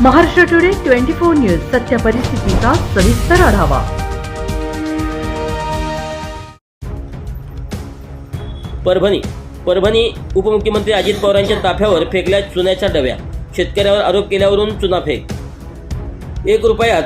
Maharashtra today twenty four news सत्य परिस्थितीचा सविस्तर आढावा. परभणी. परभणी उपमुख्यमंत्री अजित पवारांच्या ताफ्यावर फेकल्या चुन्याच्या डब्या. शेतकऱ्यावर आरोप केल्यावरून चुना फेक. एक रुपयात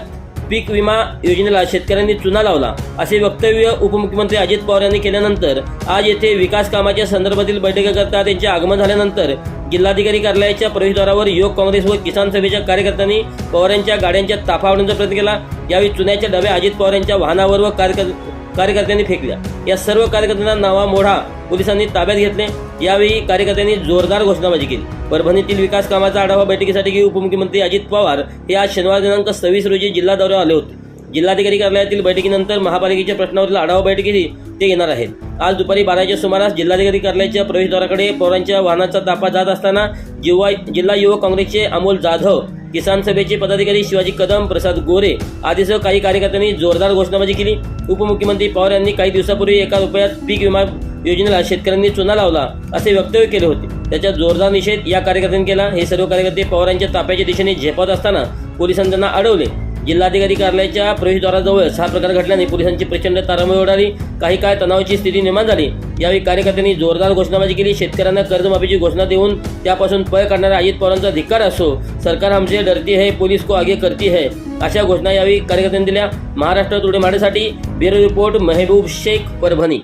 पीक विमा योजनेला शेतकऱ्यांनी चुना लावला. असे वक्तव्य उपमुख्यमंत्री अजित पवार यांनी केल्यानंतर आज येथे विकास कामाच्या संदर्भातील बैठकीकरता त्यांचे आगमन झाल्यानंतर जिल्हाधिकारी कार्यालयाच्या प्रवेशद्वारावर युवक काँग्रेस व किसान सभेच्या कार्यकर्त्यांनी पवार यांच्या गाड्यांच्या ताफा प्रयत्न केला. यावेळी चुन्याच्या डब्या अजित पवार यांच्या वाहनावर व कार्यकर कार्यकर्त्यांनी फेकल्या. या सर्व कार्यकर्त्यांना नावा मोढा पोलिसांनी ताब्यात घेतले. यावेळी कार्यकर्त्यांनी जोरदार घोषणाबाजी केली. परभणीतील विकास कामाचा आढावा बैठकीसाठी उपमुख्यमंत्री अजित पवार हे आज शनिवार दिनांक सव्वीस रोजी जिल्हा दौऱ्यावर आले होते. जिल्हाधिकारी कार्यालयातील बैठकीनंतर महापालिकेच्या प्रश्नावरील आढावा बैठकीही ते येणार आहेत. आज दुपारी बाराच्या सुमारास जिल्हाधिकारी कार्यालयाच्या प्रवेशद्वाराकडे पवारांच्या वाहनाचा ताफा जात असताना जिल्हा युवक काँग्रेसचे अमोल जाधव किसान सभेचे पदाधिकारी शिवाजी कदम प्रसाद गोरे आदीसह काही कार्यकर्त्यांनी जोरदार घोषणाबाजी केली. उपमुख्यमंत्री पवार यांनी काही दिवसापूर्वी एका रुपयात पीक विमा योजनेला शेतकऱ्यांनी चुना लावला असे वक्तव्य केले होते. त्याचा जोरदार निषेध या कार्यकर्त्यांनी केला. हे सर्व कार्यकर्ते पवारांच्या ताफ्याच्या दिशेने झेपत असताना पोलिसांनी त्यांना अडवले. जिल्हाधिकारी कार्यालयाच्या प्रवेशद्वाराजवळच हा प्रकार घडल्याने पोलिसांची प्रचंड तारांबळ उडाली काही काळ तणावाची स्थिती निर्माण झाली. यावेळी कार्यकर्त्यांनी जोरदार घोषणाबाजी केली. शेतकऱ्यांना कर्जमाफीची घोषणा देऊन त्यापासून पळ काढणाऱ्या अजित पवारांचा धिक्कार असो सरकार आमचे डरती है पोलीस को आगे करती है अशा घोषणा यावेळी कार्यकर्त्यांनी दिल्या. महाराष्ट्र उडे मारण्यासाठी ब्युरो रिपोर्ट मेहबूब शेख परभणी.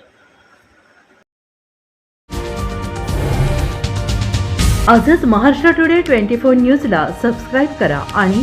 आजच महाराष्ट्र टुडे ट्वेंटी फोर न्यूजला सबस्क्राईब करा आणि